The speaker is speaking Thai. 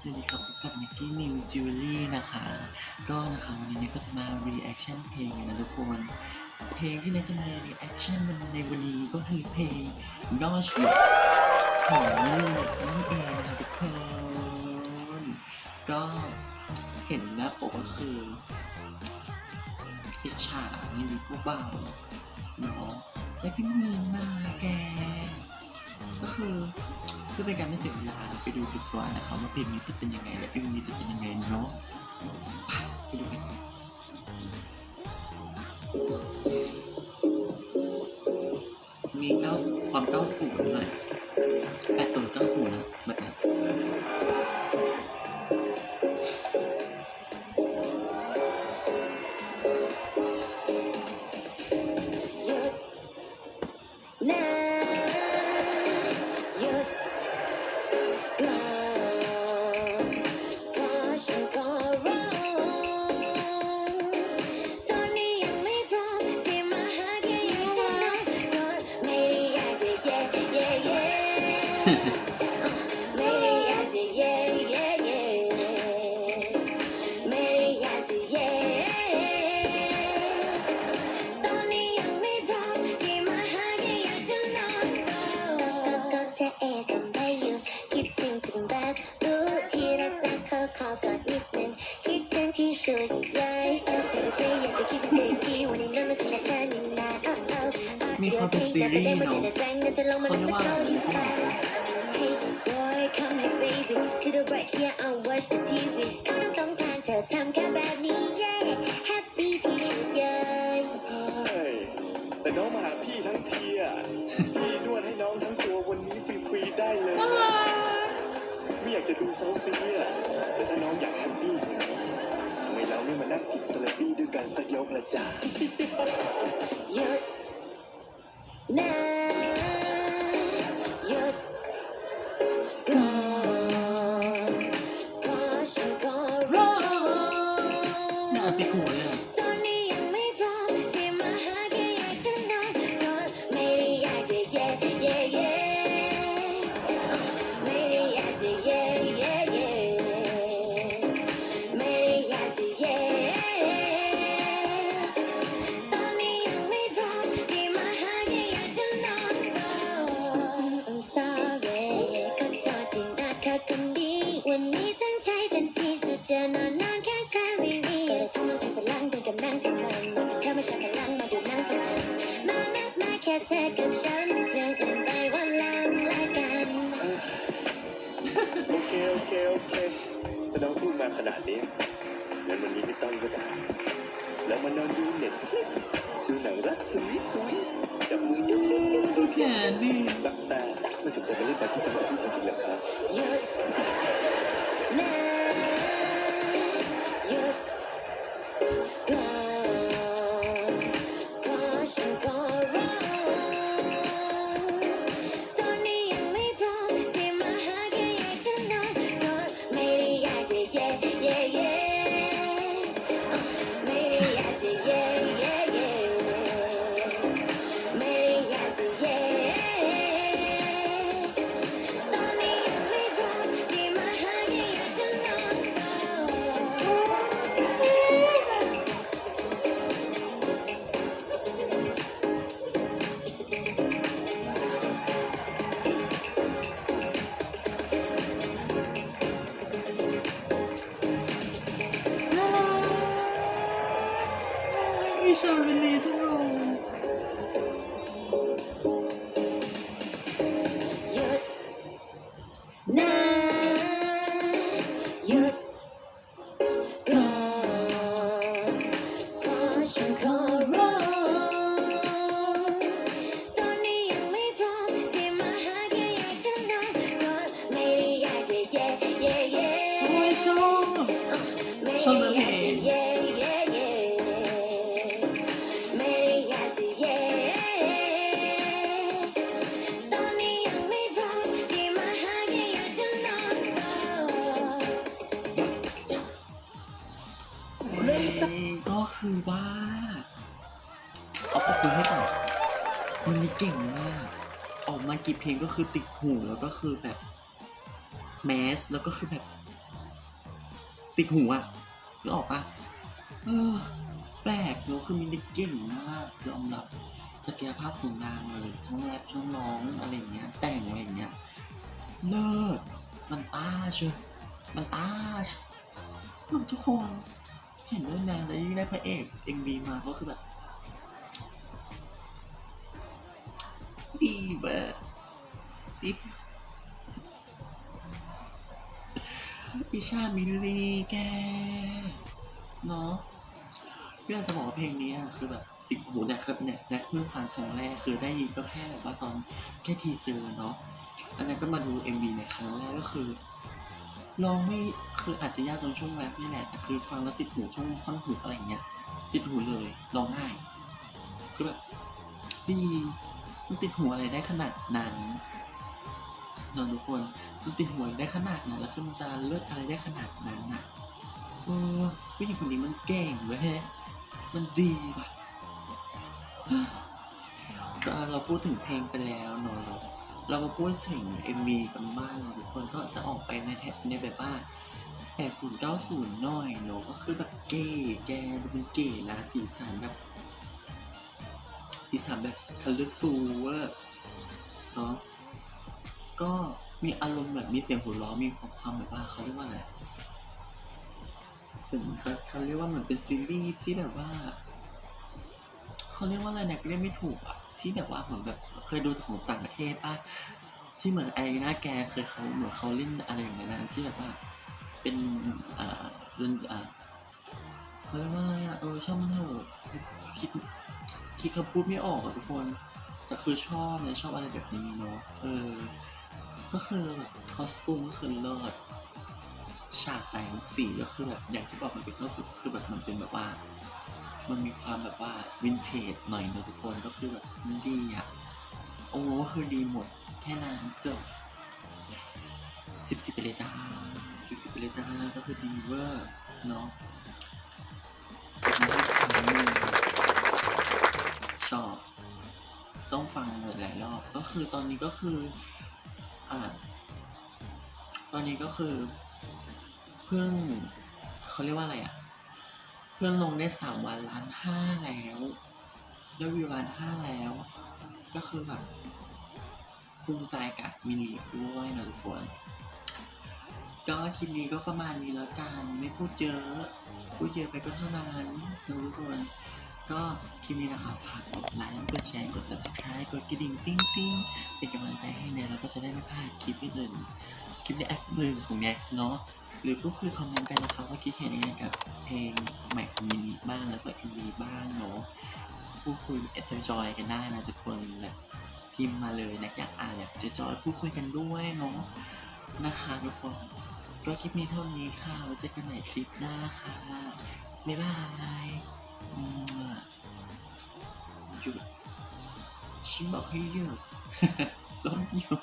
สวัสดีครับพบกับนิกกี้นิวจิวเวลรี่นะคะ ก็นะคะวันนี้เนี่ยก็จะมา reaction เพลงนะทุกคน เพลงที่เนยจะมา reaction มันในวันนี้ก็คือเพลง Gosh ของนี่นั่นเองนะทุกคน ก็เห็นหน้าปกก็คืออิจฉานี่มีผู้เบาเนาะและพี่มีมาแก ก็คือเพื่อเป็นการไม่เสียเวลาไปดูดีกว่านะครับว่าเพลงนี้จะเป็นยังไงและเพลงนี้จะเป็นยังไงเนาะไปไปดูกันมีเก้าความเก้าสูงหน่อยแปดศูนย์เก้าศูนย์นะแบบนี้ ทำได้อยู่คิดถึงถึงแบบรู้ที่รักรักเขาขอกอดนิดนึงคิดถึงที่สุดเลยเออแต่ก็อยากจะคิดถึงทีวันนี้นั่นมันคือเธอนี่นาเออเออมีความเป็นซีรีส์เนอะจะลงมาเขาเรียกว่าอะไร Hey boy come here baby sit right here and watch the TV เขาต้องการเธอทำแค่แบบนี้ yeah happy อยากจะดูเซาซีอะแต่ถ้าน้องอยากแฮปปี้กว่านี้ทำไมเราไม่มานั่งกินสลัดปี้ด้วยกันสักยกละจ้าหยุดนะหยุดก่อนก็ฉันขอร้องน่าติดหูเลย ขนาดนี้งั้นวันนี้ไม่ต้องก็ได้ แล้วมานอนดูเน็ตฟลิกดูหนังรักสวยสวยจับมือดุ๊กดุ๊กดุ๊กดุ๊กแขนนี่ตักแต่ไม่สนใจมาเล่นบาร์ที่จังหวัดพี่จริงๆเหรอครับ อีช คือว่าเขาปรบมือให้ต่อมันนี่เก่งมาก ออกมากี่เพลงก็คือติดหูแล้วก็คือแบบแมสแล้วก็คือแบบ ติดหูอะนึกออกปะเออแปลกเนอะคือมินได้เก่งมากยอมรับศักยภาพของนางเลยทั้งแรปทั้งร้องอะไรอย่างเงี้ย แต่งอะไรอย่างเงี้ยเลิศมันตาเชียวมันตาเชียวทุกคน เห็นด้วยแมนแล้วยิ่งได้พระเอกเอ็มวีมาก็คือแบบดีแบบดิพิชามิลลีแก เนาะพี่อาจจะบอกว่าเพลงนี้คือแบบติดหูเนี่ยครับเนี่ยแรกเพิ่งฟังครั้งแรกคือได้ยินก็แค่แบบว่าตอนแค่ทีเซอร์เนาะอันนั้นก็มาดู MV ในครั้งแรกก็คือ ลองไม่คืออาจจะยากตรงช่วงแรปนี่แหละแต่คือฟังแล้วติดหูช่วงท่อนหูอะไรเงี้ย ติดหูเลยร้องง่ายคือแบบดีมันติดหูอะไรได้ขนาดนั้นนอะทุกคนมันติดหูได้ขนาดนั้นแล้วคือมันจะเลือกอะไรได้ขนาดนั้นอะเออผู้หญิงคนนี้มันเก่งเว้ยมันดีว่ะก็เราพูดถึงเพลงไปแล้วเนอะ เรามาพูดถึง MV กันบ้างเนอะทุกคนก็จะออกไปในแถบในแบบว่า80 90 หน่อยเนอะก็คือแบบเก๋แกดูเป็นเก๋นะสีสันแบบสีสันแบบ colorful เวอร์เนาะก็มีอารมณ์แบบมีเสียงหัวเราะมีความความแบบว่าเขาเรียกว่าอะไรเป็นเขาเขาเรียกว่าเหมือนเป็นซีรีส์ที่แบบว่าเขาเรียกว่าอะไรเนี่ยเรียกไม่ถูกอะ ที่แบบว่าเหมือนแบบเคยดูของต่างประเทศป่ะที่เหมือนไอ้น้าแกเคยเขาเหมือนเขาเล่นอะไรอย่างเงี้ยนะที่แบบว่าเป็นอ่าเรื่องอ่าเขาเรียกว่าอะไรอะเออช่างมันเถอะคิดคิดคำพูดไม่ออกอะทุกคน แต่คือชอบเลยชอบอะไรแบบนี้เนาะเออก็คือคอสตูมก็คือเลิศฉากแสงสีก็คือแบบอย่างที่บอกมันเป็นเข้าสุดคือแบบมันเป็นแบบว่า มันมีความแบบว่าวินเทจหน่อยเนะทุกคนก็คือแบบมันดีอะโอ้คือดีหมด แค่นั้นจบสิบสิบไปเลยจ้าสิบสิบไปเลยจ้าก็คือดีเวอร์เนาะชอบ ต้องฟังหลายรอบ ก็คือตอนนี้ก็คืออ่าตอนนี้ก็คือ เพิ่งเขาเรียกว่าอะไรอะ เพิ่งลงได้สามวันล้านห้าแล้วยอดวิวล้านห้าแล้ว ก็คือแบบภูมิใจกับมินิด้วยนะทุกคนก็คลิปนี้ก็ประมาณนี้แล้วกัน ไม่พูดเยอะพูดเยอะไปก็เท่านั้นนะทุกคนก็คลิปนี้นะคะฝากกดไลค์กดแชร์กด subscribe กดกระดิ่งติ้งติ้งเป็นกำลังใจให้เนี่ยแล้วก็จะได้ไม่พลาดคลิปอื่น คลิปในแอปมือของเนี่ยเนาะหรือพูดคุยคอมเมนต์กันนะคะว่าคิดเห็นยังไงกับเพลงใหม่ของมินิบ้างแล้วก็เอ็มวีบ้างเนาะพูดคุยแอบจอยๆกันได้นะทุกคนแบบพิมพ์มาเลยนะอยากอ่านอยากจะจอยพูดคุยกันด้วยเนาะนะคะทุกคนก็คลิปนี้เท่านี้ค่ะไว้เจอกันใหม่คลิปหน้าค่ะบ๊ายบายหยุดฉันบอกให้หยุดส้มหยุด